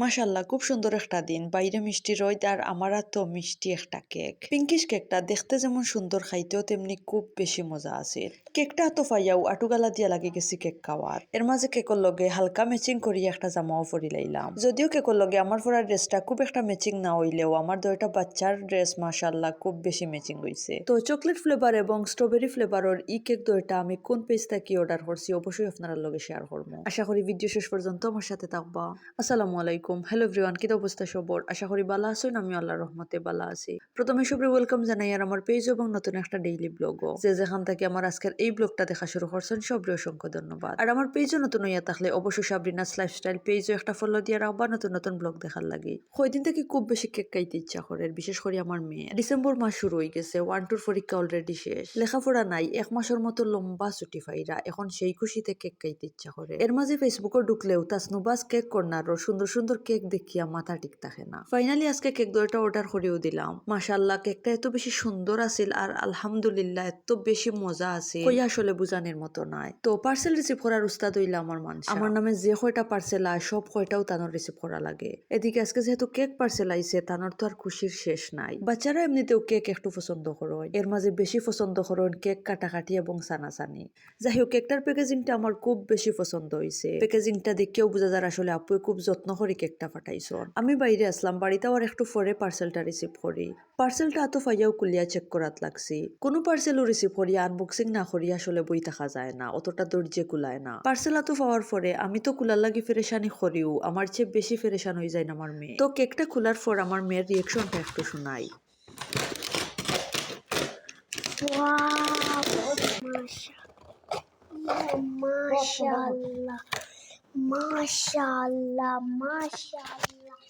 মাশাল্লাহ, খুব সুন্দর একটা দিন। বাইরে মিষ্টি রোদ আর আমার তো মিষ্টি একটা কেক। পিঙ্কিশ কেকটা দেখতে যেমন সুন্দর, খাইতেও তেমনি খুব বেশি মজা আছে। কেকটা তো ফাইয়াও আটুগালা দিয়া লাগে গেছি কেক খাওয়ার। এর মাঝে কেকর লগে হালকা ম্যাচিং করি একটা জামাও পরি লাইলাম। যদিও কেকর লগে আমার পরা ড্রেসটা খুব একটা ম্যাচিং না হইলেও আমার দুইটা বাচ্চার ড্রেস মাশাল্লাহ খুব বেশি ম্যাচিং হইছে। তো চকলেট ফ্লেভার এবং স্ট্রবেরি ফ্লেভারের ই কেক দুইটা আমি কোন পেজ থেকে অর্ডার করছি অবশ্যই আপনার লগে শেয়ার করব। আশা করি ভিডিও শেষ পর্যন্ত আমার সাথে থাকবা। আসসালামু আলাইকুম। হ্যালো এভরিওয়ান কিতা অবস্থা সবর? আশা করি ভালো আছেন আমি আল্লাহর রহমতে ভালো আছি। প্রথমে সবরে ওয়েলকাম জানাই আর আমার পেজ এবং নতুন একটা ডেইলি ব্লগও যে যেখান থেকে আমার আজকের এই ব্লগটা দেখা শুরু করছেন সবরে অসংখ্য ধন্যবাদ। আর আমার পেজও নতুন হইয়া থাকলে অবশ্যই সাবরিনাস লাইফস্টাইল পেজও একটা ফলো দিয়ে রাখবা, নতুন নতুন ব্লগ দেখার লাগে। কয়দিন থেকে খুব বেশি কেক খাইতে ইচ্ছা করে, বিশেষ করে আমার মেয়ে। ডিসেম্বর মাস শুরু হয়ে গেছে ওয়ান টুর পরীক্ষা অলরেডি শেষ। লেখাপড়া নাই, এক মাসের মতো লম্বা ছুটি ফাইরা এখন সেই খুশিতে কেক খাইতে ইচ্ছা করে। এর মাঝে ফেসবুকে ঢুকলেও তাসনুবাস কেক কর্নারও সুন্দর সুন্দর কেক দেখিয়া মাথা ঠিক থাকে না। ফাইনালি আজকে কেক দুইটা অর্ডার করেও দিলাম। মাশাল্লাহ কেকটা এত বেশি সুন্দর আছিল আর আলহামদুলিল্লাহ, এত বেশি মজা আছে কই আসলে বুঝানোর মতো নাই। তো পার্সেল রিসিভ করার উস্তাদ হইলা আমার মানুষ আমার নামে যে কয়টা পার্সেল আয়, সব কয়টাও তানোর রিসিভ করা লাগে। এদিকে আজকে যেহেতু কেক পার্সেল আইছে, তানোর তো আর খুশির শেষ নাই। বাচ্চারা এমনিতেও কেক একটু পছন্দ করেন। এর মাঝে বেশি পছন্দ করেন কেক কাটাকাটি এবং সানাসানি। যাই হোক, কেকটার প্যাকেজিংটা আমার খুব বেশি পছন্দ হয়েছে প্যাকেজিংটা দেখেও বোঝা যায় আসলে আপুয়ে খুব যত্ন করে কেকটা ফাটাইছন আমি বাইরে আসলাম বাড়িতে আবার একটু পরে পার্সেলটা রিসিভ করি। পার্সেলটা এত ফাইয়াও কুলিয়া চেক করাত লাগছি। কোনো পার্সেলও রিসিভ করি আনবক্সিং না করি আসলে বই থাকা যায় না অতটা দর্জে কুলায় না। পার্সেল এত পাওয়ার পরে আমি তো কুলার লাগি ফেরেশানি করিও আমার চেয়ে বেশি ফেরেশান হয়ে যায় না আমার মেয়ে। তো কেকটা খোলার পর আমার মেয়ের রিয়েকশনটা একটু শোনাই। Wow, mashallah, mashallah, Maşallah maşallah.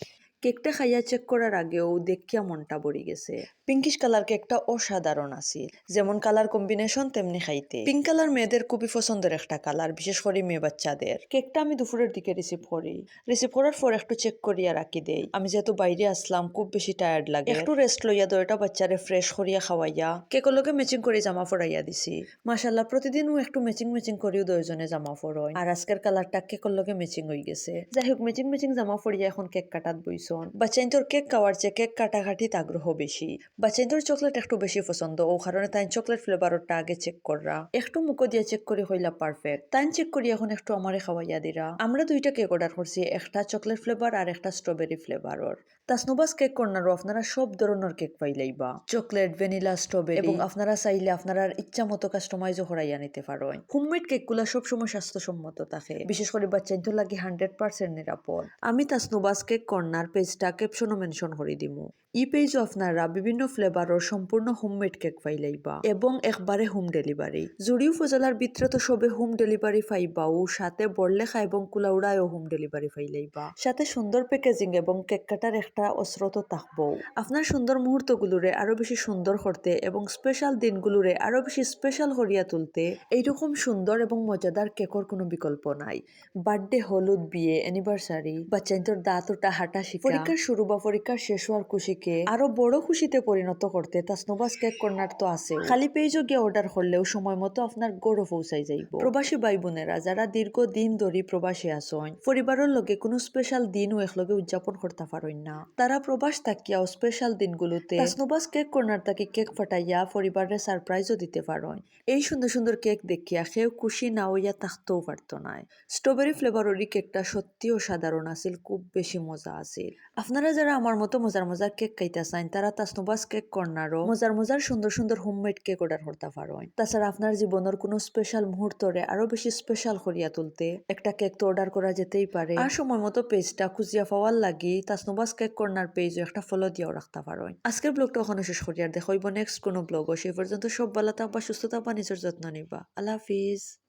কেকটা খাইয়া চেক করার আগেও দেখিয়া মনটা ভরি গেছে। পিঙ্কিশ কালার কেকটা অসাধারণ আছিল। যেমন কালার কম্বিনেশন তেমনি খাইতে। পিঙ্ক কালার মেয়েদের খুবই পছন্দের একটা কালার বিশেষ করে মেয়ে বাচ্চাদের। কেকটা আমি দুপুরের দিকে রিসিভ করি। রিসিভ করার পর একটু চেক করিয়া রাখি দেই। আমি যেহেতু বাইরে আসলাম, খুব বেশি টায়ার্ড লাগে। একটু রেস্ট লইয়া দয়টা বাচ্চারে ফ্রেশ করিয়া খাওয়াইয়া কেকের লগে ম্যাচিং করে জামা পরাইয়া দিছি। মাসাল্লাহ প্রতিদিনও একটু ম্যাচিং ম্যাচিং করিও দুইজনে জামা পরয় আর আজকের কালারটা কেকের লগে ম্যাচিং হয়ে গেছে। যাই হোক ম্যাচিং ম্যাচিং জামা পরিয়া এখন কেক কাটাত বইছন বাচ্চাইন্তর কেক খাওয়ার চেয়ে কেক কাটাকাটিত আগ্রহ বেশি বাচ্চাইন্তর চকলেট একটু বেশি পছন্দ ও কারণে তাই চকলেট ফ্লেভারটা আগে চেক কররা একটু মুখো দিয়ে চেক করে হইলা পারফেক্ট তাই চেক করি এখন একটু আমারে খাওয়াইয়া দিরা আমরা দুইটা কেক অর্ডার করছি একটা চকলেট ফ্লেভার আর একটা স্ট্রবেরি ফ্লেভারর তাসনোবাস কেক কর্নারও আপনারা সব ধরনের কেক পাইলাইবা চকলেট ভ্যানিলা স্ট্রবেরি এবং আপনারা চাইলে আপনারা ইচ্ছা মতো কাস্টমাইজও করাইয়া নিতে পারেন হোমমেড কেকগুলা সবসময় স্বাস্থ্যসম্মত থাকে। বিশেষ করে বাচ্চাইন্তর লাগে হান্ড্রেড পার্সেন্ট নিরাপদ আমি তাসনোবাস কেক কর্নার পেজটা ক্যাপশনও মেনশন করে দিমু। ই পেজ আপনারা বিভিন্ন ফ্লেভারের সম্পূর্ণ হোমমেড কেক পাইলাইবা এবং একবারে হোম ডেলিভারি। জুড়ি উপজেলার ভিতরে তো সবে হোম ডেলিভারি পাইবা ও সাথে বড়লেখা এবং কুলাউড়ায়ও হোম ডেলিভারি পাইলাইবা সাথে সুন্দর প্যাকেজিং এবং কেক কাটার একটা অস্ত্র তো থাকব। আপনার সুন্দর মুহূর্তগুলোরে আরও বেশি সুন্দর করতে এবং স্পেশাল দিনগুলোরে আরও বেশি স্পেশাল করিয়া তুলতে এইরকম সুন্দর এবং মজাদার কেকর কোনো বিকল্প নাই। বার্থডে, হলুদ, বিয়ে, অ্যানিভার্সারি বাচ্চাইন্তর দাঁত ওটা হাঁটা শিখা। পরীক্ষার শুরু বা পরীক্ষার শেষ হওয়ার খুশিকে আরও বড় খুশিতে পরিণত করতে তাসনোবাস কেক কর্নার তো আছে। খালি পেজও গিয়ে অর্ডার করলেও সময় মতো আপনার গড়ও পৌঁছাই যাইব। প্রবাসী ভাই বোনেরা যারা দীর্ঘ দিন ধরে প্রবাসী আসন পরিবারের লগে কোনো স্পেশাল দিনও একলগে উদযাপন করতে পারেন না। তারা প্রবাস থাকিয়াও স্পেশাল দিনগুলোতে তাসনোবাস কেক কর্নার তাকে কেক ফাটাইয়া পরিবারের সারপ্রাইজও দিতে পারেন। এই সুন্দর সুন্দর কেক দেখিয়া কেউ খুশি না হইয়া থাকতেও পারত না। স্ট্রবেরি ফ্লেভারের কেকটা সত্যি অসাধারণ আছিল খুব বেশি মজা আছিল। আপনারা যারা আমার মতো মজার মজার কেক খাইতে চান তারা তাসনোবাস কেক কর্নারও মজার মজার সুন্দর সুন্দর হোমমেড কেক অর্ডার করতে পারেন তাছাড়া আপনার জীবনের কোনো স্পেশাল মুহূর্তরে আরও বেশি স্পেশাল করিয়া তুলতে একটা কেক তো অর্ডার করা যেতেই পারে। আর সময় মতো পেজটা খুঁজিয়া পাওয়ার লাগি তাসনোবাস কেক কর্নার পেজ একটা ফলো দিয়েও রাখতে পারেন আজকের ব্লগটা ওখানে শেষ করিয়ার দেখাইব নেক্সট কোনো ব্লগও সেই পর্যন্ত সব ভালো থাকবা, সুস্থ থাকবা, নিজের যত্ন নিবা। আল্লাহ হাফিজ।